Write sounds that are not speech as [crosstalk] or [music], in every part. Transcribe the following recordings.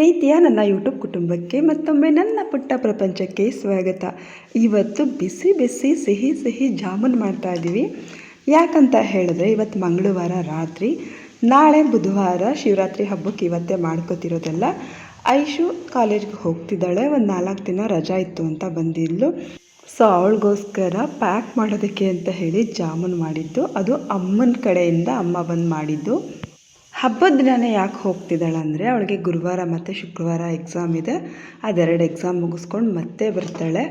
ಪ್ರೀತಿಯ ನನ್ನ ಯೂಟ್ಯೂಬ್ ಕುಟುಂಬಕ್ಕೆ ಮತ್ತೊಮ್ಮೆ ನನ್ನ ಪುಟ್ಟ ಪ್ರಪಂಚಕ್ಕೆ ಸ್ವಾಗತ. ಇವತ್ತು ಬಿಸಿ ಬಿಸಿ ಸಿಹಿ ಸಿಹಿ ಜಾಮೂನ್ ಮಾಡ್ತಾ ಇದ್ದೀವಿ. ಯಾಕಂತ ಹೇಳಿದ್ರೆ ಇವತ್ತು ಮಂಗಳವಾರ ರಾತ್ರಿ, ನಾಳೆ ಬುಧವಾರ ಶಿವರಾತ್ರಿ ಹಬ್ಬಕ್ಕೆ ಇವತ್ತೇ ಮಾಡ್ಕೋತಿರೋದೆಲ್ಲ. ಐಶು ಕಾಲೇಜ್ಗೆ ಹೋಗ್ತಿದ್ದಾಳೆ, ಒಂದು ನಾಲ್ಕು ದಿನ ರಜಾ ಇತ್ತು ಅಂತ ಬಂದಿದ್ಲು. ಸೊ, ಅವಳಿಗೋಸ್ಕರ ಪ್ಯಾಕ್ ಮಾಡೋದಕ್ಕೆ ಅಂತ ಹೇಳಿ ಜಾಮೂನ್ ಮಾಡಿದ್ದು. ಅದು ಅಮ್ಮನ ಕಡೆಯಿಂದ ಅಮ್ಮ ಬಂದು ಮಾಡಿದ್ದು. ಹಬ್ಬದ ದಿನ ಯಾಕೆ ಹೋಗ್ತಿದ್ದಾಳೆ ಅಂದರೆ ಅವಳಿಗೆ ಗುರುವಾರ ಮತ್ತು ಶುಕ್ರವಾರ ಎಕ್ಸಾಮ್ ಇದೆ. ಅದೆರಡು ಎಕ್ಸಾಮ್ ಮುಗಿಸ್ಕೊಂಡು ಮತ್ತೆ ಬರ್ತಾಳೆ.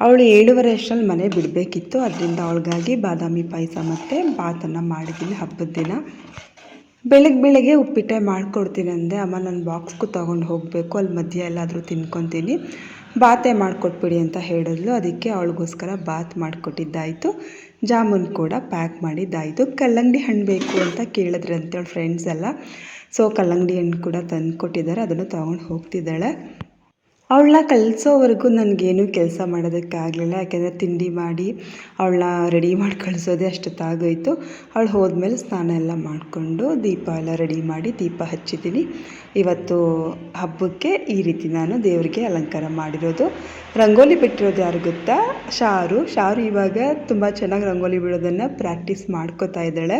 ಅವಳು ಏಳುವರೆ ಅಷ್ಟರಲ್ಲಿ ಮನೆ ಬಿಡಬೇಕಿತ್ತು. ಅದರಿಂದ ಅವಳಿಗಾಗಿ ಬಾದಾಮಿ ಪಾಯಸ ಮತ್ತು ಬಾತನ್ನು ಮಾಡಿದ್ದೀನಿ ಹಬ್ಬದ ದಿನ. ಬೆಳಗ್ಗೆ ಬೆಳಗ್ಗೆ ಉಪ್ಪಿಟ್ಟೆ ಮಾಡಿಕೊಡ್ತೀನಿ ಅಂದೆ, ಅಮ್ಮ, ನಾನು ಬಾಕ್ಸ್ಗೂ ತೊಗೊಂಡು ಹೋಗಬೇಕು ಅಲ್ಲಿ ಮಧ್ಯ ಎಲ್ಲಾದರೂ ತಿನ್ಕೊತೀನಿ. ಬಾತೆ ಮಾಡಿಕೊಟ್ಬಿಡಿ ಅಂತ ಹೇಳಿದ್ಲು. ಅದಕ್ಕೆ ಅವಳಿಗೋಸ್ಕರ ಬಾತ್ ಮಾಡಿಕೊಟ್ಟಿದ್ದಾಯಿತು. ಜಾಮೂನ್ ಕೂಡ ಪ್ಯಾಕ್ ಮಾಡಿದ್ದಾಯಿತು ಕಲ್ಲಂಗಡಿ ಹಣ್ಣು ಬೇಕು ಅಂತ ಕೇಳಿದ್ರು ಅಂತೇಳಿ ಫ್ರೆಂಡ್ಸ್ ಎಲ್ಲ. ಸೊ ಕಲ್ಲಂಗಡಿ ಹಣ್ಣು ಕೂಡ ತಂದು ಕೊಟ್ಟಿದ್ದಾರೆ ಅದನ್ನು ತೊಗೊಂಡು ಹೋಗ್ತಿದ್ದಾಳೆ. ಅವಳನ್ನ ಕಳಿಸೋವರೆಗೂ ನನಗೇನು ಕೆಲಸ ಮಾಡೋದಕ್ಕಾಗಲಿಲ್ಲ. ಯಾಕೆಂದರೆ ತಿಂಡಿ ಮಾಡಿ ಅವಳನ್ನ ರೆಡಿ ಮಾಡಿ ಕಳಿಸೋದೇ ಅಷ್ಟೊತ್ತಾಗೋಯಿತು. ಅವಳು ಹೋದ್ಮೇಲೆ ಸ್ನಾನ ಎಲ್ಲ ಮಾಡಿಕೊಂಡು ದೀಪ ಎಲ್ಲ ರೆಡಿ ಮಾಡಿ ದೀಪ ಹಚ್ಚಿದ್ದೀನಿ. ಇವತ್ತು ಹಬ್ಬಕ್ಕೆ ಈ ರೀತಿ ನಾನು ದೇವರಿಗೆ ಅಲಂಕಾರ ಮಾಡಿರೋದು. ರಂಗೋಲಿ ಬಿಟ್ಟಿರೋದು ಯಾರು ಗೊತ್ತಾ? ಶಾರು. ಶಾರು ಇವಾಗ ತುಂಬ ಚೆನ್ನಾಗಿ ರಂಗೋಲಿ ಬಿಡೋದನ್ನು ಪ್ರಾಕ್ಟೀಸ್ ಮಾಡ್ಕೋತಾ ಇದ್ದಾಳೆ.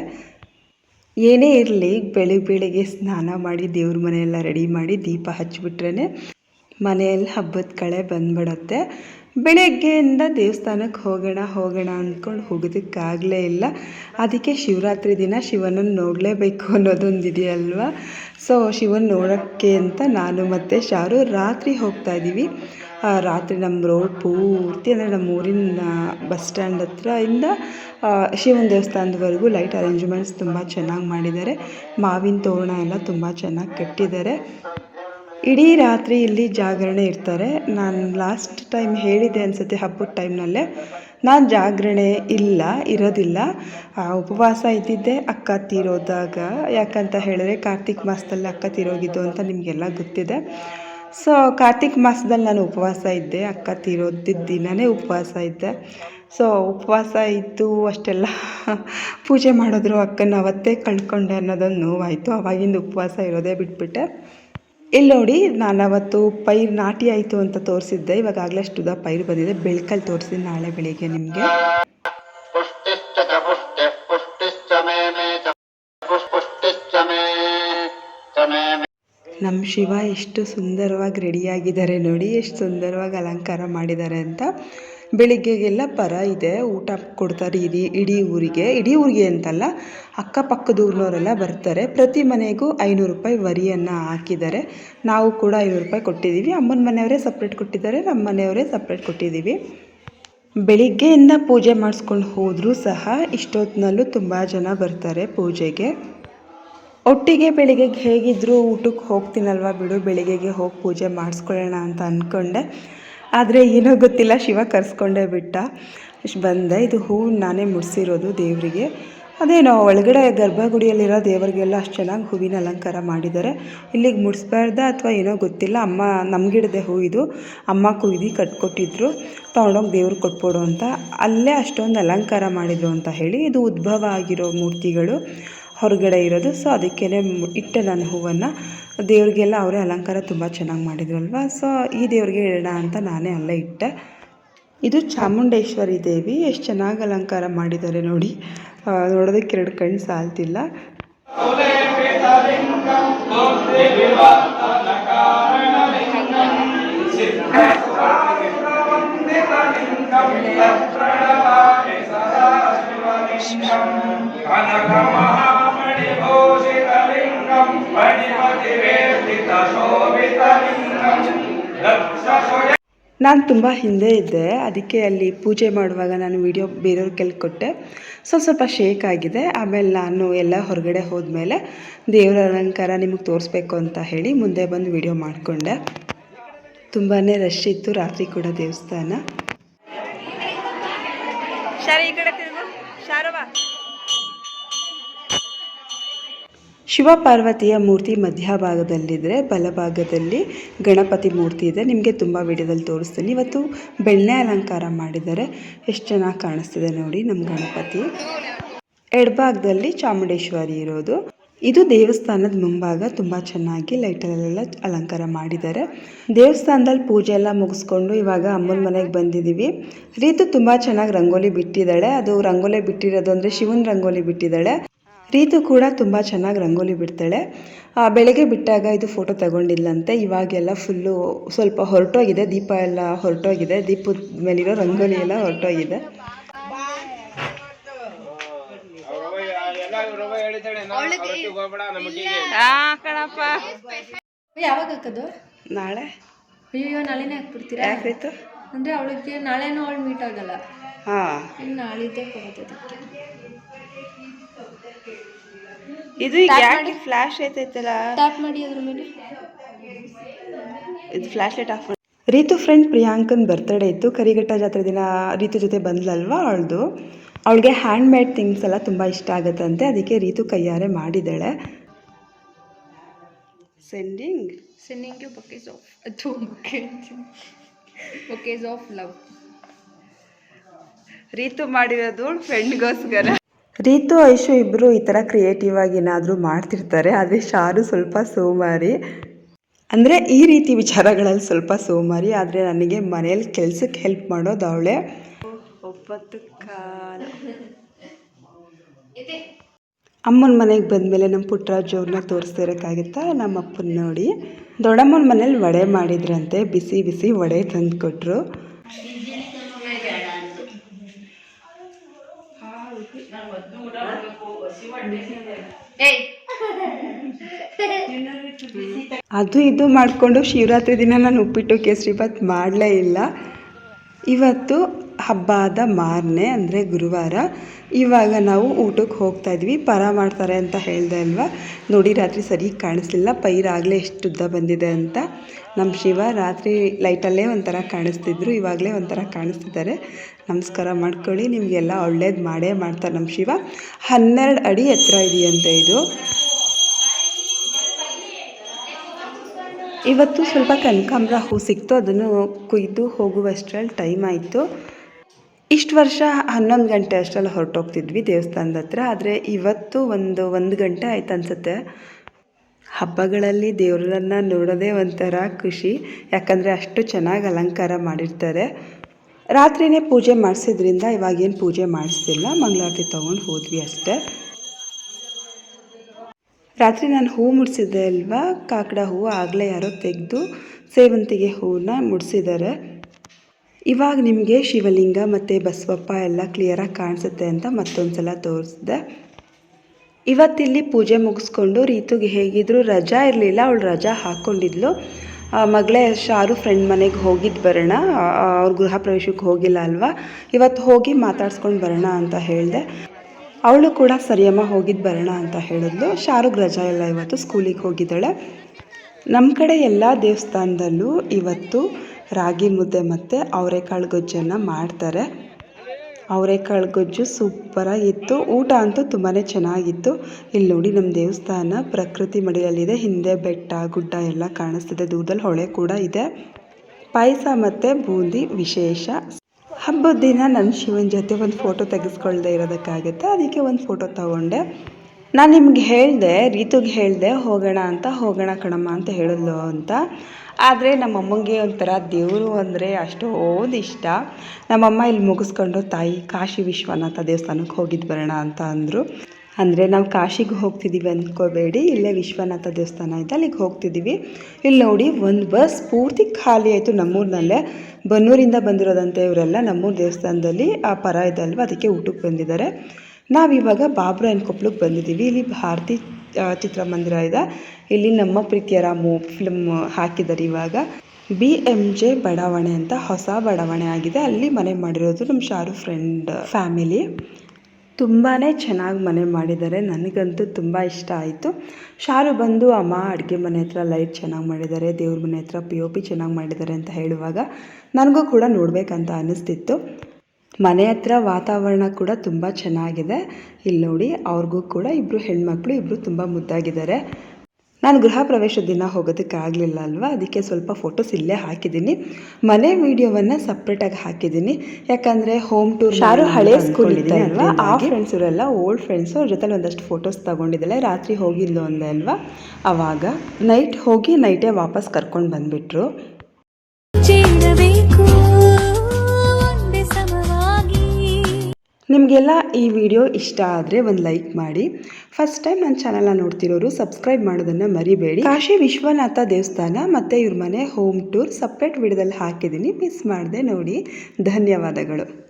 ಏನೇ ಇರಲಿ ಬೆಳಗ್ಗೆ ಬೆಳಗ್ಗೆ ಸ್ನಾನ ಮಾಡಿ ದೇವ್ರ ಮನೆಯೆಲ್ಲ ರೆಡಿ ಮಾಡಿ ದೀಪ ಹಚ್ಚಿಬಿಟ್ರೇ ಮನೆಯಲ್ಲಿ ಹಬ್ಬದ ಕಳೆ ಬಂದ್ಬಿಡತ್ತೆ. ಬೆಳಗ್ಗೆಯಿಂದ ದೇವಸ್ಥಾನಕ್ಕೆ ಹೋಗೋಣ ಹೋಗೋಣ ಅಂದ್ಕೊಂಡು ಹೋಗೋದಕ್ಕಾಗಲೇ ಇಲ್ಲ. ಅದಕ್ಕೆ ಶಿವರಾತ್ರಿ ದಿನ ಶಿವನನ್ನು ನೋಡಲೇಬೇಕು ಅನ್ನೋದೊಂದು ಇದೆಯಲ್ವ ಸೊ ಶಿವನ ನೋಡೋಕ್ಕೆ ಅಂತ ನಾನು ಮತ್ತು ಶಾರು ರಾತ್ರಿ ಹೋಗ್ತಾ ಇದ್ದೀವಿ. ರಾತ್ರಿ ನಮ್ಮ ರೋಡ್ ಪೂರ್ತಿ ಅಂದರೆ ನಮ್ಮ ಊರಿನ ಬಸ್ ಸ್ಟ್ಯಾಂಡ್ ಹತ್ರ ಇಂದ ಶಿವನ ದೇವಸ್ಥಾನದವರೆಗೂ ಲೈಟ್ ಅರೇಂಜ್ಮೆಂಟ್ಸ್ ತುಂಬ ಚೆನ್ನಾಗಿ ಮಾಡಿದ್ದಾರೆ. ಮಾವಿನ ತೋರಣ ಎಲ್ಲ ತುಂಬ ಚೆನ್ನಾಗಿ ಕಟ್ಟಿದ್ದಾರೆ. ಇಡೀ ರಾತ್ರಿ ಇಲ್ಲಿ ಜಾಗರಣೆ ಇರ್ತಾರೆ. ನಾನು ಲಾಸ್ಟ್ ಟೈಮ್ ಹೇಳಿದೆ ಅನಿಸುತ್ತೆ ಹಬ್ಬದ ಟೈಮ್ನಲ್ಲೇ ನಾನು ಜಾಗರಣೆ ಇಲ್ಲ, ಇರೋದಿಲ್ಲ. ಉಪವಾಸ ಇದ್ದಿದ್ದೆ ಅಕ್ಕ ತೀರೋದಾಗ. ಯಾಕಂತ ಹೇಳಿದ್ರೆ ಕಾರ್ತಿಕ್ ಮಾಸದಲ್ಲಿ ಅಕ್ಕ ತೀರೋಗಿದ್ದು ಅಂತ ನಿಮಗೆಲ್ಲ ಗೊತ್ತಿದೆ. ಸೊ ಕಾರ್ತಿಕ್ ಮಾಸದಲ್ಲಿ ನಾನು ಉಪವಾಸ ಇದ್ದೆ. ಅಕ್ಕ ತೀರೋದಿದ್ದ ದಿನವೇ ಉಪವಾಸ ಇದ್ದೆ. ಸೊ ಉಪವಾಸ ಇದ್ದು ಅಷ್ಟೆಲ್ಲ [laughs] ಪೂಜೆ ಮಾಡಿದ್ರು ಅಕ್ಕನ ಅವತ್ತೇ ಕಳ್ಕೊಂಡೆ ಅನ್ನೋದೊಂದು ನೋವಾಯಿತು. ಅವಾಗಿಂದ ಉಪವಾಸ ಇರೋದೇ ಬಿಟ್ಬಿಟ್ಟೆ. ಇಲ್ಲಿ ನೋಡಿ ನಾನು ಅವತ್ತು ಪೈರು ನಾಟಿ ಆಯಿತು ಅಂತ ತೋರಿಸಿದ್ದೆ. ಇವಾಗಲೇ ಅಷ್ಟುದ ಪೈರು ಬಂದಿದೆ. ಬೆಳಕಲ್ಲಿ ತೋರಿಸಿದ್ದೆ ನಾಳೆ ಬೆಳಿಗ್ಗೆ ನಿಮಗೆ. ನಮ್ಮ ಶಿವ ಎಷ್ಟು ಸುಂದರವಾಗಿ ರೆಡಿಯಾಗಿದ್ದಾರೆ ನೋಡಿ ಎಷ್ಟು ಸುಂದರವಾಗಿ ಅಲಂಕಾರ ಮಾಡಿದ್ದಾರೆ ಅಂತ. ಬೆಳಿಗ್ಗೆಗೆಲ್ಲ ಪರ ಇದೆ, ಊಟ ಕೊಡ್ತಾರೆ ಇಡೀ ಇಡೀ ಊರಿಗೆ. ಇಡೀ ಊರಿಗೆ ಅಂತಲ್ಲ ಅಕ್ಕಪಕ್ಕದ ಊರಿನವರೆಲ್ಲ ಬರ್ತಾರೆ. ಪ್ರತಿ ಮನೆಗೂ ಐನೂರು ರೂಪಾಯಿ ವರಿಯನ್ನು ಹಾಕಿದ್ದಾರೆ. ನಾವು ಕೂಡ ಐನೂರು ರೂಪಾಯಿ ಕೊಟ್ಟಿದ್ದೀವಿ. ಅಮ್ಮನ ಮನೆಯವರೇ ಸಪ್ರೇಟ್ ಕೊಟ್ಟಿದ್ದಾರೆ, ನಮ್ಮ ಮನೆಯವರೇ ಸಪ್ರೇಟ್ ಕೊಟ್ಟಿದ್ದೀವಿ. ಬೆಳಿಗ್ಗೆಯಿಂದ ಪೂಜೆ ಮಾಡಿಸ್ಕೊಂಡು ಹೋದರೂ ಸಹ ಇಷ್ಟೊತ್ತಿನಲ್ಲೂ ತುಂಬ ಜನ ಬರ್ತಾರೆ ಪೂಜೆಗೆ. ಒಟ್ಟಿಗೆ ಬೆಳಿಗ್ಗೆಗೆ ಹೇಗಿದ್ದರೂ ಊಟಕ್ಕೆ ಹೋಗ್ತೀನಲ್ವ ಬಿಡು, ಬೆಳಿಗ್ಗೆಗೆ ಹೋಗಿ ಪೂಜೆ ಮಾಡಿಸ್ಕೊಳ್ಳೋಣ ಅಂತ ಅಂದ್ಕೊಂಡೆ ಆದರೆ ಏನೋ ಗೊತ್ತಿಲ್ಲ, ಶಿವ ಕರೆಸ್ಕೊಂಡೇ ಬಿಟ್ಟ. ಬಂದೆ, ಇದು ಹೂವು ನಾನೇ ಮುಡಿಸಿರೋದು ದೇವರಿಗೆ. ಅದೇನೋ, ಒಳಗಡೆ ಗರ್ಭಗುಡಿಯಲ್ಲಿರೋ ದೇವರಿಗೆಲ್ಲ ಅಷ್ಟು ಚೆನ್ನಾಗಿ ಹೂವಿನ ಅಲಂಕಾರ ಮಾಡಿದ್ದಾರೆ. ಇಲ್ಲಿಗೆ ಮುಡಿಸ್ಬಾರ್ದ ಅಥವಾ ಏನೋ ಗೊತ್ತಿಲ್ಲ, ಅಮ್ಮ ನಮ್ಗಿಡದೆ ಹೂ ಇದು. ಅಮ್ಮ ಕುಯ್ದು ಕಟ್ಕೊಟ್ಟಿದ್ರು, ತೊಗೊಂಡೋಗಿ ದೇವ್ರಿಗೆ ಕೊಟ್ಬಿಡು ಅಂತ. ಅಲ್ಲೇ ಅಷ್ಟೊಂದು ಅಲಂಕಾರ ಮಾಡಿದರು ಅಂತ ಹೇಳಿ, ಇದು ಉದ್ಭವ ಆಗಿರೋ ಮೂರ್ತಿಗಳು ಹೊರಗಡೆ ಇರೋದು. ಸೊ ಅದಕ್ಕೇ ಇಟ್ಟೆ ನಾನು ಹೂವನ್ನು. ದೇವರಿಗೆಲ್ಲ ಅವರೇ ಅಲಂಕಾರ ತುಂಬ ಚೆನ್ನಾಗಿ ಮಾಡಿದ್ರಲ್ವ? ಸೊ ಈ ದೇವ್ರಿಗೆ ಇಡೋಣ ಅಂತ ನಾನೇ ಅಲ್ಲೇ ಇಟ್ಟೆ. ಇದು ಚಾಮುಂಡೇಶ್ವರಿ ದೇವಿ. ಎಷ್ಟು ಚೆನ್ನಾಗಿ ಅಲಂಕಾರ ಮಾಡಿದ್ದಾರೆ ನೋಡಿ. ನೋಡೋದಕ್ಕೆ ಎರಡು ಕಣ್ಣು ಸಾಲ್ತಿಲ್ಲ. ನಾನು ತುಂಬ ಹಿಂದೆ ಇದ್ದೆ, ಅದಕ್ಕೆ ಅಲ್ಲಿ ಪೂಜೆ ಮಾಡುವಾಗ ನಾನು ವಿಡಿಯೋ ಬೇರೆಯವ್ರ ಕೆಲ್ ಕೊಟ್ಟೆ. ಸ್ವಲ್ಪ ಸ್ವಲ್ಪ ಶೇಕ್ ಆಗಿದೆ, ಆಮೇಲೆ ನಾನು ಎಲ್ಲ ಹೊರಗಡೆ ಹೋದ್ಮೇಲೆ ದೇವರ ಅಲಂಕಾರ ನಿಮಗೆ ತೋರಿಸ್ಬೇಕು ಅಂತ ಹೇಳಿ ಮುಂದೆ ಬಂದು ವಿಡಿಯೋ ಮಾಡಿಕೊಂಡೆ. ತುಂಬಾ ರಶ್ ಇತ್ತು ರಾತ್ರಿ ಕೂಡ ದೇವಸ್ಥಾನ. ಶಿವ ಪಾರ್ವತಿಯ ಮೂರ್ತಿ ಮಧ್ಯಭಾಗದಲ್ಲಿದ್ದರೆ ಬಲಭಾಗದಲ್ಲಿ ಗಣಪತಿ ಮೂರ್ತಿ ಇದೆ. ನಿಮಗೆ ತುಂಬ ವಿಡಿಯೋದಲ್ಲಿ ತೋರಿಸ್ತೀನಿ. ಇವತ್ತು ಬೆಣ್ಣೆ ಅಲಂಕಾರ ಮಾಡಿದ್ದಾರೆ. ಎಷ್ಟು ಚೆನ್ನಾಗಿ ಕಾಣಿಸ್ತಿದೆ ನೋಡಿ ನಮ್ಮ ಗಣಪತಿ. ಎಡಭಾಗದಲ್ಲಿ ಚಾಮುಂಡೇಶ್ವರಿ ಇರೋದು. ಇದು ದೇವಸ್ಥಾನದ ಮುಂಭಾಗ. ತುಂಬ ಚೆನ್ನಾಗಿ ಲೈಟಲ್ಲೆಲ್ಲ ಅಲಂಕಾರ ಮಾಡಿದ್ದಾರೆ. ದೇವಸ್ಥಾನದಲ್ಲಿ ಪೂಜೆ ಎಲ್ಲ ಮುಗಿಸ್ಕೊಂಡು ಇವಾಗ ಅಮ್ಮನ ಮನೆಗೆ ಬಂದಿದ್ದೀವಿ ರೀತು ತುಂಬ ಚೆನ್ನಾಗಿ ರಂಗೋಲಿ ಬಿಟ್ಟಿದ್ದಾಳೆ. ಅದು ರಂಗೋಲಿ ಬಿಟ್ಟಿರೋದು ಅಂದರೆ ಶಿವನ ರಂಗೋಲಿ ಬಿಟ್ಟಿದ್ದಾಳೆ. ರೀತು ಕೂಡ ತುಂಬ ಚೆನ್ನಾಗಿ ರಂಗೋಲಿ ಬಿಡ್ತಾಳೆ. ಆ, ಬೆಳಗ್ಗೆ ಬಿಟ್ಟಾಗ ಇದು ಫೋಟೋ ತಗೊಂಡಿಲ್ಲಂತೆ ಇವಾಗೆಲ್ಲ ಫುಲ್ಲು ಸ್ವಲ್ಪ ಹೊರಟೋಗಿದೆ. ದೀಪ ಎಲ್ಲ ಹೊರಟೋಗಿದೆ. ದೀಪದ ಮೇಲಿರೋ ರಂಗೋಲಿ ಎಲ್ಲ ಹೊರಟೋಗಿದೆ. ಯಾವಾಗ ಹಾಕೋದು? ನಾಳೆ. ಅಯ್ಯೋ ನಾಳೆನೇ ಹಾಕ್ಬಿಡ್ತೀರಾ? ಯಾಕೆ ರೀತು ಅಂದ್ರೆ ಅವಳಿಗೆ ನಾಳೆನೂ ಅವಳು ಮೀಟ್ ಆಗಲ್ಲ. ಹಾಂ. ಇನ್ನು ನಾಳಿದ್ದೇ ಕೊಡೋದು ಅದಕ್ಕೆ. ಇದು ಈಗ ಯಾಕೆ ಫ್ಲಾಶ್ ಐತೈತಲ್ಲ ಟ್ಯಾಪ್ ಮಾಡಿ ಅದ್ರ ಮೇಲೆ. ಇದು flash light off Ritu friend ಪ್ರಿಯಾಂಕನ್ birthday ಇತ್ತು. ಕರಿಘಟ್ಟ ಜಾತ್ರೆ ದಿನ ರೀತು ಜೊತೆ ಬಂದ್ಲಲ್ವಾ ಅವಳದು? ಅವಳಿಗೆ ಹ್ಯಾಂಡ್ ಮೇಡ್ ಥಿಂಗ್ಸ್ ಎಲ್ಲ ತುಂಬ ಇಷ್ಟ ಆಗುತ್ತಂತೆ. ಅದಕ್ಕೆ ರೀತು ಕೈಯಾರೆ ಮಾಡಿದ್ದಾಳೆ. Sending sending you bouquets of ಅದು ಬಕೇಸ್ ಆಫ್ ಲವ್ ರೀತು ಮಾಡಿರೋದು ಫ್ರೆಂಡ್ಗೋಸ್ಕರ ರೀತು ಐಶು ಇಬ್ಬರು ಈ ಥರ ಕ್ರಿಯೇಟಿವ್ ಆಗಿ ಏನಾದರೂ ಮಾಡ್ತಿರ್ತಾರೆ. ಆದರೆ ಶಾರು ಸ್ವಲ್ಪ ಸೋಮಾರಿ. ಅಂದರೆ ಈ ರೀತಿ ವಿಚಾರಗಳಲ್ಲಿ ಸ್ವಲ್ಪ ಸೋಮಾರಿ. ಆದರೆ ನನಗೆ ಮನೇಲಿ ಕೆಲಸಕ್ಕೆ ಹೆಲ್ಪ್ ಮಾಡೋದು ಅವಳೆ. ಒಪ್ಪತ್ತು ಕಾಲ ಅಮ್ಮನ ಮನೆಗೆ ಬಂದಮೇಲೆ ನಮ್ಮ ಪುಟ್ಟರಾಜು ಅವ್ರನ್ನ ತೋರಿಸ್ತಿರೋಕ್ಕಾಗುತ್ತಾ? ನಮ್ಮ ಅಪ್ಪನ ನೋಡಿ. ದೊಡ್ಡಮ್ಮನ ಮನೇಲಿ ವಡೆ ಮಾಡಿದ್ರಂತೆ. ಬಿಸಿ ಬಿಸಿ ವಡೆ ತಂದು ಕೊಟ್ಟರು ಅದು ಇದು ಮಾಡಿಕೊಂಡು ಶಿವರಾತ್ರಿ ದಿನ ನಾನು ಉಪ್ಪಿಟ್ಟು ಕೇಸರಿಬಾತ್ ಮಾಡಲೇ ಇಲ್ಲ. ಇವತ್ತು ಹಬ್ಬದ ಮಾರನೇ ಅಂದರೆ ಗುರುವಾರ, ಇವಾಗ ನಾವು ಊಟಕ್ಕೆ ಹೋಗ್ತಾ ಇದ್ವಿ, ಪರ ಮಾಡ್ತಾರೆ ಅಂತ ಹೇಳಿದೆ ಅಲ್ವಾ? ನೋಡಿ, ರಾತ್ರಿ ಸರಿ ಕಾಣಿಸ್ಲಿಲ್ಲ ಪೈರಾಗಲೇ ಎಷ್ಟು ಉದ್ದ ಬಂದಿದೆ ಅಂತ. ನಮ್ಮ ಶಿವ ರಾತ್ರಿ ಲೈಟಲ್ಲೇ ಒಂಥರ ಕಾಣಿಸ್ತಿದ್ರು, ಇವಾಗಲೇ ಒಂಥರ ಕಾಣಿಸ್ತಿದ್ದಾರೆ. ನಮಸ್ಕಾರ ಮಾಡ್ಕೊಳ್ಳಿ, ನಿಮಗೆಲ್ಲ ಒಳ್ಳೇದು ಮಾಡೇ ಮಾಡ್ತಾರೆ ನಮ್ಮ ಶಿವ. ಹನ್ನೆರಡು ಅಡಿ ಎತ್ತರ ಇದೆಯಂತೆ ಇದು. ಇವತ್ತು ಸ್ವಲ್ಪ ಕನಕಾಂಬ್ರ ಹೂ ಸಿಕ್ತು, ಅದನ್ನು ಕುಯ್ದು ಹೋಗುವಷ್ಟರಲ್ಲಿ ಟೈಮ್ ಆಯಿತು. ಇಷ್ಟು ವರ್ಷ ಹನ್ನೊಂದು ಗಂಟೆ ಅಷ್ಟರಲ್ಲಿ ಹೊರಟೋಗ್ತಿದ್ವಿ ದೇವಸ್ಥಾನದ ಹತ್ರ, ಆದರೆ ಇವತ್ತು ಒಂದು ಒಂದು ಗಂಟೆ ಆಯ್ತು ಅನಿಸುತ್ತೆ. ಹಬ್ಬಗಳಲ್ಲಿ ದೇವರನ್ನ ನೋಡೋದೇ ಒಂಥರ ಖುಷಿ, ಯಾಕಂದರೆ ಅಷ್ಟು ಚೆನ್ನಾಗಿ ಅಲಂಕಾರ ಮಾಡಿರ್ತಾರೆ. ರಾತ್ರಿನೇ ಪೂಜೆ ಮಾಡಿಸಿದ್ರಿಂದ ಇವಾಗೇನು ಪೂಜೆ ಮಾಡಿಸ್ತಿಲ್ಲ, ಮಂಗಳಾರತಿ ತೊಗೊಂಡು ಹೋದ್ವಿ ಅಷ್ಟೇ. ರಾತ್ರಿ ನಾನು ಹೂ ಮುಡಿಸಿದ್ದೆ ಅಲ್ವಾ, ಕಾಕಡ ಹೂವು ಆಗಲೇ ಯಾರೋ ತೆಗೆದು ಸೇವಂತಿಗೆ ಹೂವನ್ನ ಮುಡಿಸಿದ್ದಾರೆ. ಇವಾಗ ನಿಮಗೆ ಶಿವಲಿಂಗ ಮತ್ತು ಬಸವಪ್ಪ ಎಲ್ಲ ಕ್ಲಿಯರಾಗಿ ಕಾಣಿಸುತ್ತೆ ಅಂತ ಮತ್ತೊಂದು ಸಲ ತೋರಿಸಿದೆ. ಇವತ್ತಿಲ್ಲಿ ಪೂಜೆ ಮುಗಿಸ್ಕೊಂಡು ರೀತುಗೆ ಹೇಗಿದ್ರು ರಜಾ ಇರಲಿಲ್ಲ, ಅವಳು ರಜಾ ಹಾಕ್ಕೊಂಡಿದ್ಲು. ಮಗಳೇ ಶಾರು ಫ್ರೆಂಡ್ ಮನೆಗೆ ಹೋಗಿದ್ದು ಬರೋಣ ಅವ್ರ ಗೃಹ ಪ್ರವೇಶಕ್ಕೆ ಹೋಗಿಲ್ಲ ಅಲ್ವಾ? ಇವತ್ತು ಹೋಗಿ ಮಾತಾಡ್ಸ್ಕೊಂಡು ಬರೋಣ ಅಂತ ಹೇಳಿದೆ. ಅವಳು ಕೂಡ ಸರಿಯಮ್ಮ ಹೋಗಿದ್ದು ಬರೋಣ ಅಂತ ಹೇಳಿದ್ಲು. ಶಾರುಗ್ ರಜಾ ಇಲ್ಲ, ಇವತ್ತು ಸ್ಕೂಲಿಗೆ ಹೋಗಿದ್ದಾಳೆ. ನಮ್ಮ ಕಡೆ ಎಲ್ಲ ದೇವಸ್ಥಾನದಲ್ಲೂ ಇವತ್ತು ರಾಗಿ ಮುದ್ದೆ ಮತ್ತು ಅವರೆಕಾಳು ಗೊಜ್ಜನ್ನು ಮಾಡ್ತಾರೆ. ಅವರೆಕಾಳು ಗೊಜ್ಜು ಸೂಪರಾಗಿತ್ತು ಊಟ ಅಂತೂ ತುಂಬಾ ಚೆನ್ನಾಗಿತ್ತು. ಇಲ್ಲಿ ನೋಡಿ ನಮ್ಮ ದೇವಸ್ಥಾನ, ಪ್ರಕೃತಿ ಮಡಿಲಲ್ಲಿದೆ. ಹಿಂದೆ ಬೆಟ್ಟ, ಗುಡ್ಡ ಎಲ್ಲ ಕಾಣಿಸ್ತಿದೆ. ದೂರದಲ್ಲಿ ಹೊಳೆ ಕೂಡ ಇದೆ. ಪಾಯಸ ಮತ್ತು ಬೂಂದಿ ವಿಶೇಷ. ಹಬ್ಬದ ದಿನ ನನ್ನ ಶಿವನ ಜೊತೆ ಒಂದು ಫೋಟೋ ತೆಗೆಸ್ಕೊಳ್ದೆ ಇರೋದಕ್ಕಾಗುತ್ತೆ? ಅದಕ್ಕೆ ಒಂದು ಫೋಟೋ ತಗೊಂಡೆ. ನಾನು ನಿಮ್ಗೆ ಹೇಳಿದೆ, ರೀತುಗೆ ಹೇಳಿದೆ, ಹೋಗೋಣ ಅಂತ, ಹೋಗೋಣ ಕಣಮ್ಮ ಅಂತ ಹೇಳಿದ್ಲು ಅಂತ. ಆದರೆ ನಮ್ಮಮ್ಮಂಗೆ ಒಂಥರ ದೇವರು ಅಂದರೆ ಅಷ್ಟೊಂದು ಇಷ್ಟ. ನಮ್ಮಮ್ಮ ಇಲ್ಲಿ ಮುಗಿಸ್ಕೊಂಡು ತಾಯಿ ಕಾಶಿ ವಿಶ್ವನಾಥ ದೇವಸ್ಥಾನಕ್ಕೆ ಹೋಗಿದ್ದು ಬರೋಣ ಅಂತ ಅಂದರು. ಅಂದರೆ ನಾವು ಕಾಶಿಗೆ ಹೋಗ್ತಿದ್ದೀವಿ ಅಂದ್ಕೋಬೇಡಿ ಇಲ್ಲೇ ವಿಶ್ವನಾಥ ದೇವಸ್ಥಾನ ಐತೆ, ಅಲ್ಲಿಗೆ ಹೋಗ್ತಿದ್ದೀವಿ ಇಲ್ಲಿ ನೋಡಿ ಒಂದು ಬಸ್ ಪೂರ್ತಿ ಖಾಲಿ ಆಯಿತು ನಮ್ಮೂರಿನಲ್ಲೇ. ಬನ್ನೂರಿಂದ ಬಂದಿರೋದಂತೆ ಇವರೆಲ್ಲ ನಮ್ಮೂರು ದೇವಸ್ಥಾನದಲ್ಲಿ. ಆ ಪರ ಇದೆ ಅಲ್ವ ಅದಕ್ಕೆ ಊಟಕ್ಕೆ ಬಂದಿದ್ದಾರೆ. ನಾವಿವಾಗ ಬಾಬ್ರ ಕೊಪ್ಪಳಕ್ಕೆ ಬಂದಿದ್ದೀವಿ ಇಲ್ಲಿ ಭಾರತಿ ಚಿತ್ರಮಂದಿರ ಇದೆ. ಇಲ್ಲಿ ನಮ್ಮ ಪ್ರೀತಿಯ ರಾಮು ಫಿಲ್ಮ್ ಹಾಕಿದ್ದಾರೆ ಇವಾಗ. ಬಿ ಎಂ ಜೆ ಬಡಾವಣೆ ಅಂತ ಹೊಸ ಬಡಾವಣೆ ಆಗಿದೆ. ಅಲ್ಲಿ ಮನೆ ಮಾಡಿರೋದು ನಮ್ಮ ಶಾರು ಫ್ರೆಂಡ್ ಫ್ಯಾಮಿಲಿ ತುಂಬಾ ಚೆನ್ನಾಗಿ ಮನೆ ಮಾಡಿದ್ದಾರೆ. ನನಗಂತೂ ತುಂಬ ಇಷ್ಟ ಆಯಿತು. ಶಾರು ಬಂದು, ಅಮ್ಮ, ಅಡುಗೆ ಮನೆ ಹತ್ರ ಲೈಟ್ ಚೆನ್ನಾಗಿ ಮಾಡಿದ್ದಾರೆ. ದೇವ್ರ ಮನೆ ಹತ್ರ ಪಿ ಪಿ ಚೆನ್ನಾಗಿ ಮಾಡಿದ್ದಾರೆ ಅಂತ ಹೇಳುವಾಗ, ನನಗೂ ಕೂಡ ನೋಡಬೇಕಂತ ಅನ್ನಿಸ್ತಿತ್ತು ಮನೆ ಹತ್ರ ವಾತಾವರಣ ಕೂಡ ತುಂಬ ಚೆನ್ನಾಗಿದೆ. ಇಲ್ಲಿ ನೋಡಿ ಅವ್ರಿಗೂ ಕೂಡ ಇಬ್ಬರು ಹೆಣ್ಮಕ್ಳು ಇಬ್ಬರು ತುಂಬ ಮುದ್ದಾಗಿದ್ದಾರೆ. ನಾನು ಗೃಹ ಪ್ರವೇಶ ದಿನ ಹೋಗೋದಕ್ಕೆ ಆಗಲಿಲ್ಲ ಅಲ್ವಾ? ಅದಕ್ಕೆ ಸ್ವಲ್ಪ ಫೋಟೋಸ್ ಇಲ್ಲೇ ಹಾಕಿದ್ದೀನಿ ಮನೆ ವಿಡಿಯೋವನ್ನು ಸಪ್ರೇಟಾಗಿ ಹಾಕಿದ್ದೀನಿ ಯಾಕಂದರೆ ಹೋಮ್ ಟೂರ್ ಶಾರು ಹಳೆ ಸ್ಕೂಲ್ ಇದೆ ಅಲ್ವಾ? ಆ ಫ್ರೆಂಡ್ಸ್ ಇವರೆಲ್ಲ ಓಲ್ಡ್ ಫ್ರೆಂಡ್ಸು ಅವ್ರ ಜೊತೆಲಿ ಒಂದಷ್ಟು ಫೋಟೋಸ್ ತೊಗೊಂಡಿದ್ದಲ್ಲ. ರಾತ್ರಿ ಹೋಗಿಲ್ಲ ಅಂದೆ ಅಲ್ವಾ? ಆವಾಗ ನೈಟ್ ಹೋಗಿ ನೈಟೇ ವಾಪಸ್ ಕರ್ಕೊಂಡು ಬಂದುಬಿಟ್ರು. ನಿಮಗೆಲ್ಲ ಈ ವಿಡಿಯೋ ಇಷ್ಟ ಆದರೆ ಒಂದು ಲೈಕ್ ಮಾಡಿ. ಫಸ್ಟ್ ಟೈಮ್ ನನ್ನ ಚಾನಲ್ನ ನೋಡ್ತಿರೋರು ಸಬ್ಸ್ಕ್ರೈಬ್ ಮಾಡೋದನ್ನು ಮರಿಬೇಡಿ. ಕಾಶಿ ವಿಶ್ವನಾಥ ದೇವಸ್ಥಾನ ಮತ್ತು ಇವ್ರ ಮನೆ ಹೋಮ್ ಟೂರ್ ಸಪ್ರೇಟ್ ವಿಡಿಯೋದಲ್ಲಿ ಹಾಕಿದ್ದೀನಿ ಮಿಸ್ ಮಾಡಿದೆ ನೋಡಿ. ಧನ್ಯವಾದಗಳು.